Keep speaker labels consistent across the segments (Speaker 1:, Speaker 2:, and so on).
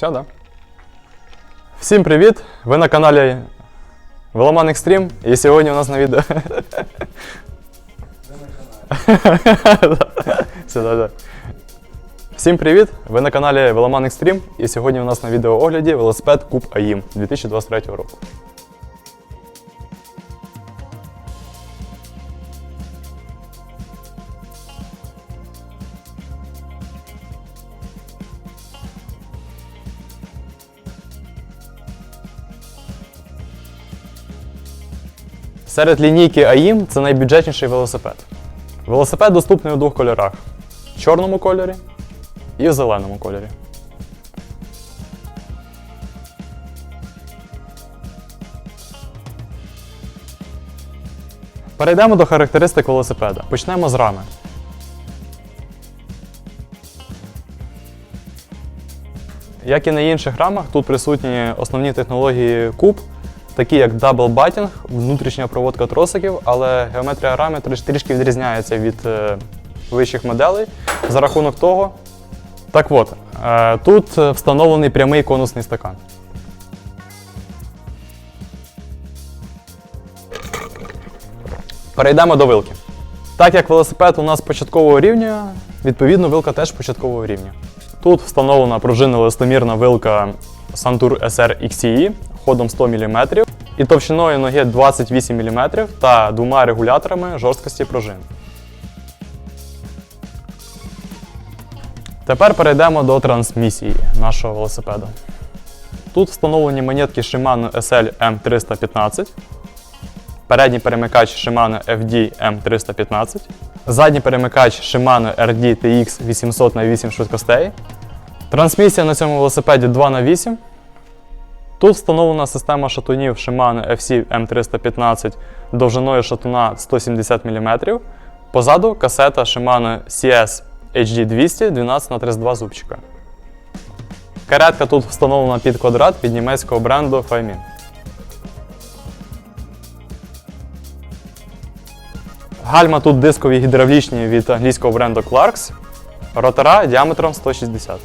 Speaker 1: Все, да? Всім привіт! Ви на каналі Веломан Extreme і сьогодні у нас на відео. Все, да, да. Всім привіт! Ви на каналі Веломан Екстрім. і сьогодні у нас на відеоогляді велосипед Куб АІМ 2023 року. Серед лінійки АІМ це найбюджетніший велосипед. Велосипед доступний у двох кольорах: в чорному кольорі і в зеленому кольорі. Перейдемо до характеристик велосипеда. Почнемо з рами. Як і на інших рамах, тут присутні основні технології куб, такі як Double Butting, внутрішня проводка тросиків, але геометрія рами трішки відрізняється від е, вищих моделей за рахунок того. Так от, е, тут встановлений прямий конусний стакан. Перейдемо до вилки. Так як велосипед у нас початкового рівня, відповідно, вилка теж початкового рівня. Тут встановлена пружинна листомірна вилка Santur SR XCE ходом 100 мм і товщиною ноги 28 мм та двома регуляторами жорсткості пружин. Тепер перейдемо до трансмісії нашого велосипеда. Тут встановлені монетки Shimano SL M315, передній перемикач Shimano FD M315, задній перемикач Shimano RD TX 800 на 8 швидкостей. Трансмісія на цьому велосипеді 2х8. Тут встановлена система шатунів Shimano FC M315 довжиною шатуна 170 мм. Позаду касета Shimano CS HD200 12 на 32 зубчика. Каретка тут встановлена під квадрат від німецького бренду Feimin. Гальма тут дискові гідравлічні від англійського бренду Clarks. Ротора діаметром 160.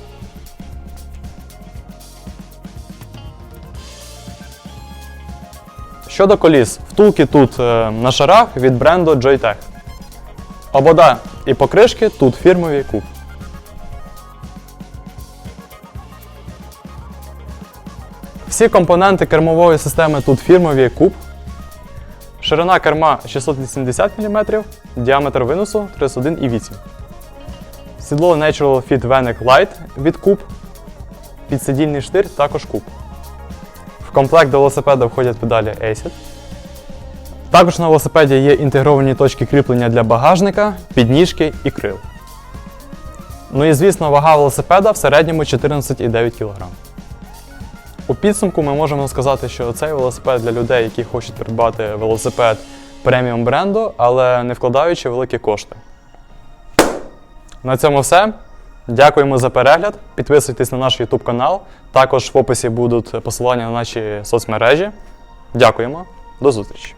Speaker 1: Щодо коліс, втулки тут е, на шарах від бренду Joytech. Обода і покришки тут фірмові куб. Всі компоненти кермової системи тут фірмові куб. Ширина керма 680 мм, діаметр виносу 31,8 Сідло Natural Fit Venic Light від куб. Підсидільний штир також куб. Комплект до велосипеда входять педалі ACID. Також на велосипеді є інтегровані точки кріплення для багажника, підніжки і крил. Ну і звісно, вага велосипеда в середньому 14,9 кг. У підсумку ми можемо сказати, що цей велосипед для людей, які хочуть придбати велосипед преміум бренду, але не вкладаючи великі кошти. На цьому все. Дякуємо за перегляд. Підписуйтесь на наш YouTube канал. Також в описі будуть посилання на наші соцмережі. Дякуємо. До зустрічі!